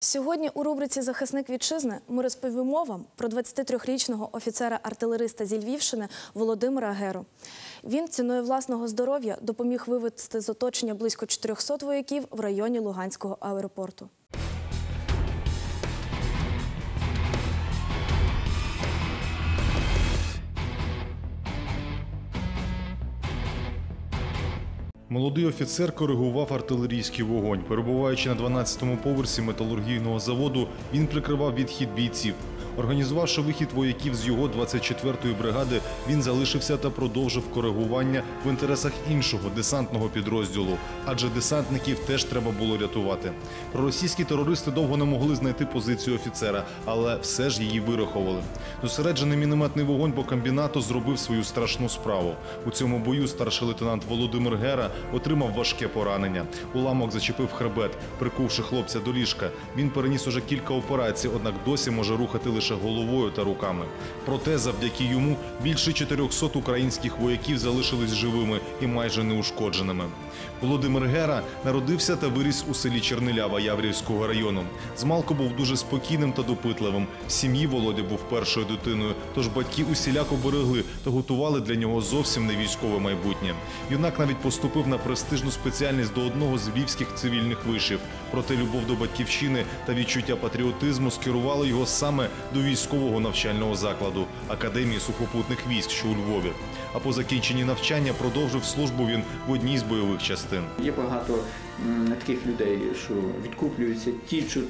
Сьогодні у рубриці Захисник вітчизни ми розповімо вам про 23-річного офіцера-артилериста зі Львівщини Володимира Геру. Він ціною власного здоров'я допоміг вивести з оточення близько 400 вояків в районі Луганського аеропорту. Молодий офіцер коригував артилерійський вогонь. Перебуваючи на 12-му поверсі металургійного заводу, він прикривав відхід бійців. Організувавши вихід вояків з його 24-ї бригади, він залишився та продовжив коригування в інтересах іншого десантного підрозділу, адже десантників теж треба було рятувати. Проросійські терористи довго не могли знайти позицію офіцера, але все ж її вираховували. Зосереджений мінометний вогонь по комбінату зробив свою страшну справу. У цьому бою старший лейтенант Володимир Гера отримав важке поранення. Уламок зачепив хребет, прикувши хлопця до ліжка. Він переніс уже кілька операцій, однак досі може рухати лише головою та руками. Проте, завдяки йому, більше 400 українських вояків залишились живими і майже неушкодженими. Володимир Гера народився та виріс у селі Чернилява Яврівського району. Змалку був дуже спокійним та допитливим. В сім'ї Володя був першою дитиною, тож батьки усіляко берегли та готували для нього зовсім не військове майбутнє. Юнак навіть поступив на престижну спеціальність до одного з львівських цивільних вишів. Проте любов до батьківщини та відчуття патріотизму скерували його саме до військового навчального закладу Академії сухопутних військ, що у Львові. А по закінченні навчання продовжив службу він в одній з бойових частин. Є багато таких людей, що відкуплюються. Ті, що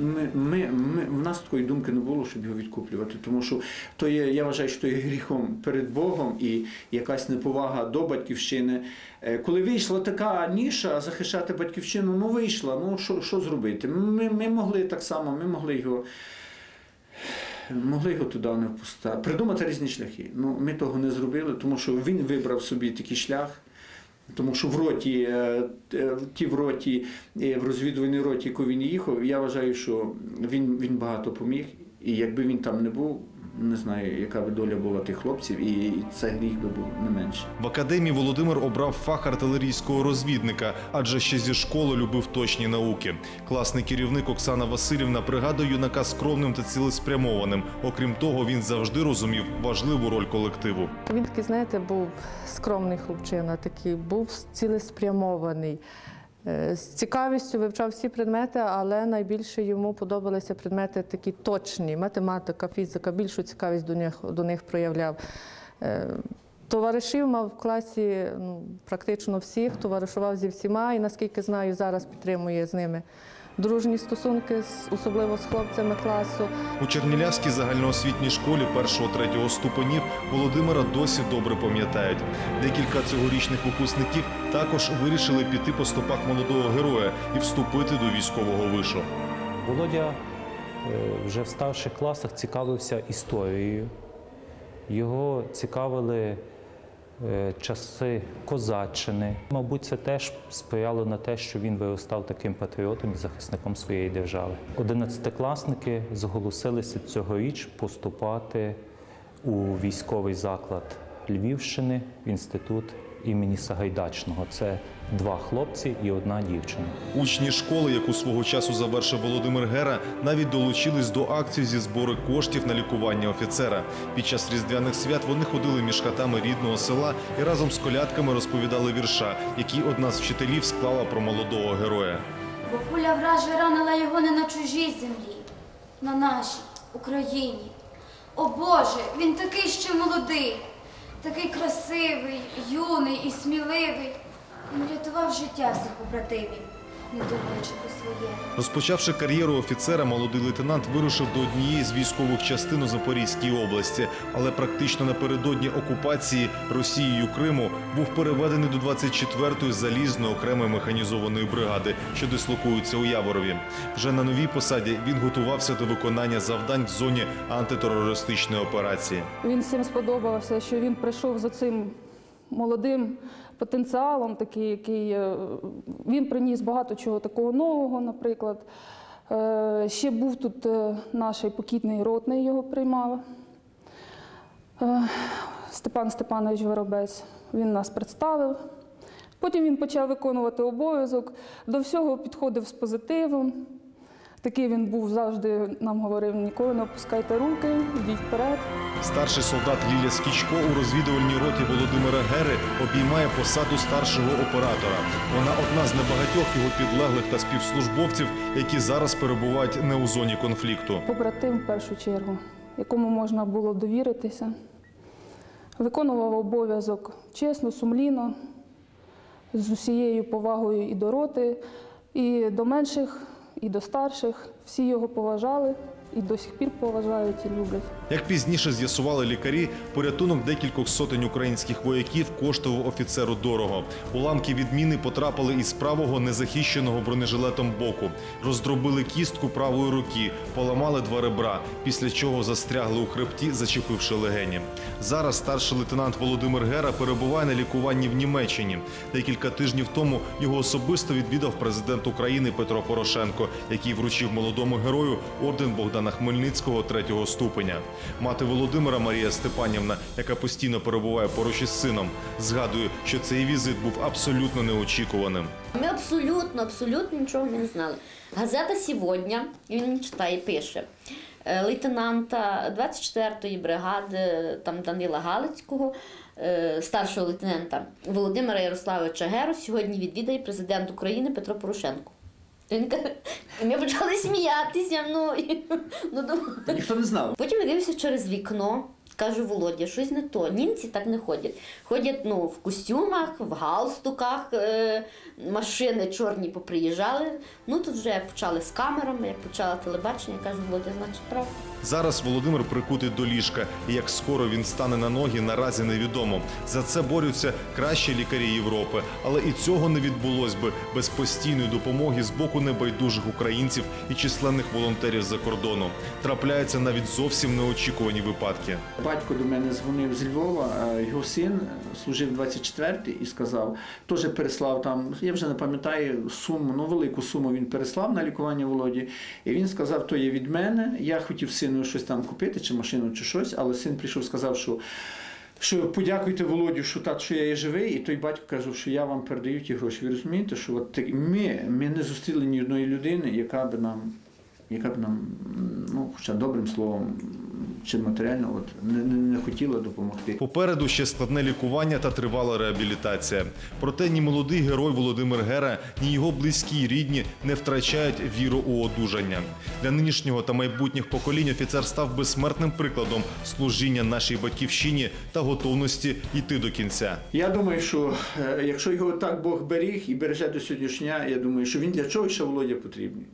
ми, ми, ми, в нас такої думки не було, щоб його відкуплювати. Тому що то є, я вважаю, що то є гріхом перед Богом і якась неповага до батьківщини. Е, Коли вийшла така ніша захищати батьківщину, ну вийшла. Ну що, що зробити? Ми, ми могли так само, ми могли його. Могли його туди не впустити. Придумати різні шляхи. Ну, ми того не зробили, тому що він вибрав собі такий шлях. Тому що в роті, е, е, ті в роті, е, в розвідувальній роті, яку він їхав, я вважаю, що він, він багато поміг. І якби він там не був, не знаю, яка би доля була тих хлопців, і це гріх би був не менше. В академії Володимир обрав фах артилерійського розвідника, адже ще зі школи любив точні науки. Класний керівник Оксана Васильівна пригадує юнака скромним та цілеспрямованим. Окрім того, він завжди розумів важливу роль колективу. Він такий, знаєте, був скромний хлопчина, такий був цілеспрямований. Е, З цікавістю вивчав всі предмети, але найбільше йому подобалися предмети такі точні: математика, фізика, більшу цікавість до них, до них проявляв. Е, Товаришів мав в класі ну, практично всіх, товаришував зі всіма, і наскільки знаю, зараз підтримує з ними дружні стосунки, з- особливо з хлопцями класу. У Чернілявській загальноосвітній школі першого-третього ступенів Володимира досі добре пам'ятають. Декілька цьогорічних випускників також вирішили піти по стопах молодого героя і вступити до військового вишу. Володя е, вже в старших класах цікавився історією. Його цікавили часи козаччини. Мабуть, це теж сприяло на те, що він виростав таким патріотом і захисником своєї держави. Одинадцятикласники зголосилися цьогоріч поступати у військовий заклад Львівщини в інститут імені Сагайдачного. Це два хлопці і одна дівчина. Учні школи, яку свого часу завершив Володимир Гера, навіть долучились до акції зі збору коштів на лікування офіцера. Під час різдвяних свят вони ходили між хатами рідного села і разом з колядками розповідали вірша, які одна з вчителів склала про молодого героя. Бо куля враже ранила його не на чужій землі, на нашій Україні. О Боже, він такий ще молодий, такий красивий, юний і сміливий. Він рятував життя своїх побратимів, не думаючи про своє. Розпочавши кар'єру офіцера, молодий лейтенант вирушив до однієї з військових частин у Запорізькій області, але практично напередодні окупації Росією Криму був переведений до 24-ї залізної окремої механізованої бригади, що дислокується у Яворові. Вже на новій посаді він готувався до виконання завдань в зоні антитерористичної операції. Він всім сподобався, що він прийшов за цим молодим потенціалом, такий, який е, він приніс багато чого такого нового, наприклад. Е, Ще був тут е, наш покітний ротний, його приймав. Степан Степанович Воробець. Він нас представив. Потім він почав виконувати обов'язок, до всього підходив з позитивом. Такий він був завжди нам говорив: ніколи не опускайте руки, йдіть вперед. Старший солдат Лілія Скічко у розвідувальній роті Володимира Гери обіймає посаду старшого оператора. Вона одна з небагатьох його підлеглих та співслужбовців, які зараз перебувають не у зоні конфлікту. Побратим в першу чергу, якому можна було довіритися. Виконував обов'язок чесно, сумлінно, з усією повагою і до роти, і до менших, і до старших. Всі його поважали і до сих пір поважають і люблять. Як пізніше з'ясували лікарі, порятунок декількох сотень українських вояків коштував офіцеру дорого. Уламки відміни потрапили із правого незахищеного бронежилетом боку, роздробили кістку правої руки, поламали два ребра, після чого застрягли у хребті, зачепивши легені. Зараз старший лейтенант Володимир Гера перебуває на лікуванні в Німеччині. Декілька тижнів тому його особисто відвідав президент України Петро Порошенко, який вручив молодому герою орден Богдана Хмельницького третього ступеня. Мати Володимира Марія Степанівна, яка постійно перебуває поруч із сином, згадує, що цей візит був абсолютно неочікуваним. Ми абсолютно, абсолютно нічого не знали. Газета «Сьогодні», він читає, пише, е, лейтенанта 24-ї бригади там, Данила Галицького, е, старшого лейтенанта Володимира Ярославовича Геру сьогодні відвідає президент України Петро Порошенко. Він каже, ми почали сміятися. мною. ну, думаю, Ніхто не знав. Потім я дивився через вікно, кажу, Володя, щось не то. Німці так не ходять. Ходять ну, в костюмах, в галстуках, е- машини чорні поприїжджали. Ну тут вже почали з камерами, як почала телебачення, кажу, Володя, значить правда. Зараз Володимир прикутий до ліжка, і як скоро він стане на ноги, наразі невідомо. За це борються кращі лікарі Європи, але і цього не відбулось би без постійної допомоги з боку небайдужих українців і численних волонтерів за кордону. Трапляються навіть зовсім неочікувані випадки. Батько до мене дзвонив з Львова, його син служив 24-й і сказав, теж переслав там, я вже не пам'ятаю суму, ну велику суму він переслав на лікування Володі. І він сказав, то є від мене. Я хотів сину щось там купити, чи машину, чи щось, але син прийшов, сказав, що. Що подякуйте Володю, що так, що я є живий, і той батько каже, що я вам передаю ті гроші. Ви розумієте, що от ми, ми не зустріли ні одної людини, яка б нам, яка б нам, ну, хоча добрим словом, чи матеріально, от, не, не, не хотіла допомогти. Попереду ще складне лікування та тривала реабілітація. Проте ні молодий герой Володимир Гера, ні його близькі й рідні не втрачають віру у одужання. Для нинішнього та майбутніх поколінь офіцер став безсмертним прикладом служіння нашій батьківщині та готовності йти до кінця. Я думаю, що е, якщо його так Бог беріг і береже до сьогоднішнього я думаю, що він для чого ще Володя потрібний?